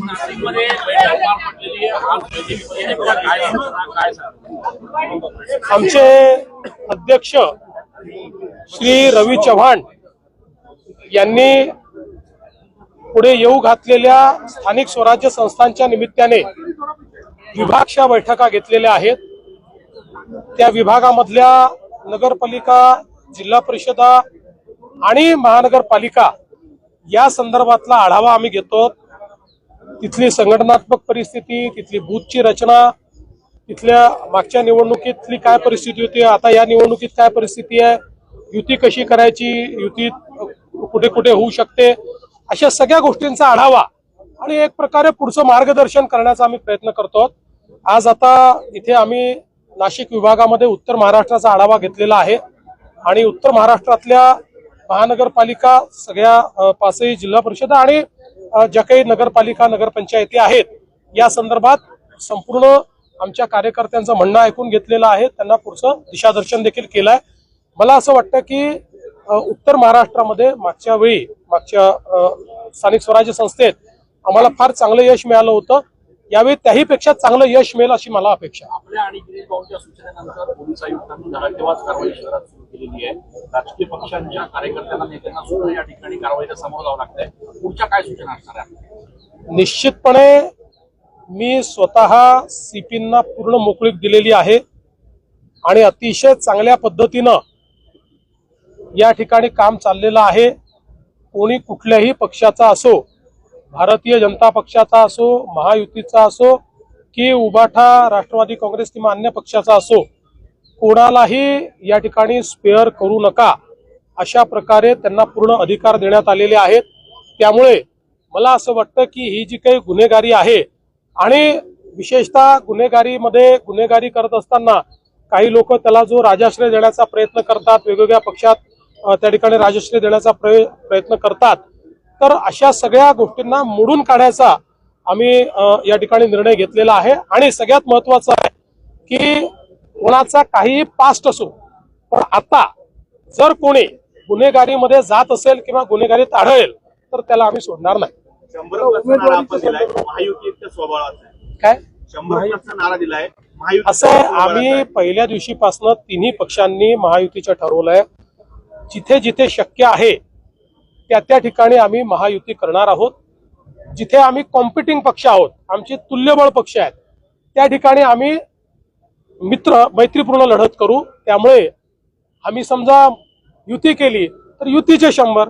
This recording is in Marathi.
नाशिकमध्ये आमचे अध्यक्ष श्री रवी चव्हाण यांनी पुढे येऊ घातलेल्या स्थानिक स्वराज्य संस्थांच्या निमित्ताने विभागशा बैठका घेतलेल्या आहेत. त्या विभागामधल्या नगरपालिका जिल्हा परिषदा आणि महानगरपालिका या संदर्भातला आढावा आम्ही घेतो. तिथली संघटनात्मक परिस्थिती तिथली बूथची रचना तिथल्या मागच्या निवडणुकीतली काय परिस्थिती होती आता या निवडणुकीत काय परिस्थिती आहे युती कशी करायची युतीत कुठे कुठे होऊ शकते अशा सगळ्या गोष्टींचा आढावा आणि एक प्रकारे पुढचं मार्गदर्शन करण्याचा आम्ही प्रयत्न करतो. आज आता इथे आम्ही नाशिक विभागामध्ये उत्तर महाराष्ट्राचा आढावा घेतलेला आहे आणि उत्तर महाराष्ट्रातल्या महानगरपालिका सगळ्या पाचही जिल्हा परिषद आणि ज्या काही नगरपालिका नगरपंचायती आहेत या संदर्भात संपूर्ण आमच्या कार्यकर्त्यांचं म्हणणं ऐकून घेतलेलं आहे. त्यांना पुढचं दिशादर्शन देखील केलंय. मला असं वाटतं की उत्तर महाराष्ट्रामध्ये मागच्या वेळी मागच्या स्थानिक स्वराज्य संस्थेत आम्हाला फार चांगलं यश मिळालं होतं. यावेळी त्याहीपेक्षा चांगलं यश मिळेल अशी मला अपेक्षा आपल्या आणि गिरीश भाऊच्या सूचनेनंतर पोलीस आयुक्तांनी केलेली आहे. राजकीय पक्षांच्या कार्यकर्त्यांना नेत्यांना सुद्धा या ठिकाणी कारवाईला समोर जावं लागतंय. पुढच्या काय सूचना असणार आहे? निश्चितपणे मी स्वतः सीपींना पूर्ण मोकळीक दिलेली आहे आणि अतिशय चांगल्या पद्धतीनं या ठिकाणी काम चाललेलं आहे. कोणी कुठल्याही पक्षाचा असो भारतीय जनता पक्षाचा असो महायुतीचा असो की उबाठा राष्ट्रवादी काँग्रेस किंवा अन्य पक्षाचा असो कोणालाही या ठिकाणी स्पेअर करू नका अशा प्रकारे त्यांना पूर्ण अधिकार देण्यात आलेले आहेत. त्यामुळे मला असं वाटतं की ही जी काही गुन्हेगारी आहे आणि विशेषतः गुन्हेगारीमध्ये गुन्हेगारी करत असताना काही लोक त्याला जो राजाश्रय देण्याचा प्रयत्न करतात वेगवेगळ्या पक्षात त्या ठिकाणी राजश्रय देण्याचा प्रय- प्रयत्न करतात. तर अशा सगळ्या गोष्टींना मोडून काढायचा आम्ही या ठिकाणी निर्णय घेतलेला आहे. आणि सगळ्यात महत्वाचं आहे की कोणाचा काही पास्ट असो पण आता जर कोणी गुन्हेगारीमध्ये जात असेल किंवा गुन्हेगारीत आढळेल तर त्याला आम्ही सोडणार नाही. काय? असं आहे आम्ही पहिल्या दिवशीपासून तिन्ही पक्षांनी महायुतीचं ठरवलंय. जिथे जिथे शक्य आहे त्या त्या ठिकाणी आम्ही महायुती करणार आहोत. जिथे आम्ही कॉम्पिटिंग पक्ष आहोत आमचे तुल्यबळ पक्ष आहेत त्या ठिकाणी आम्ही मित्र मैत्रीपूर्ण लढत करू. त्यामुळे आम्ही समजा युती केली तर युतीचे शंभर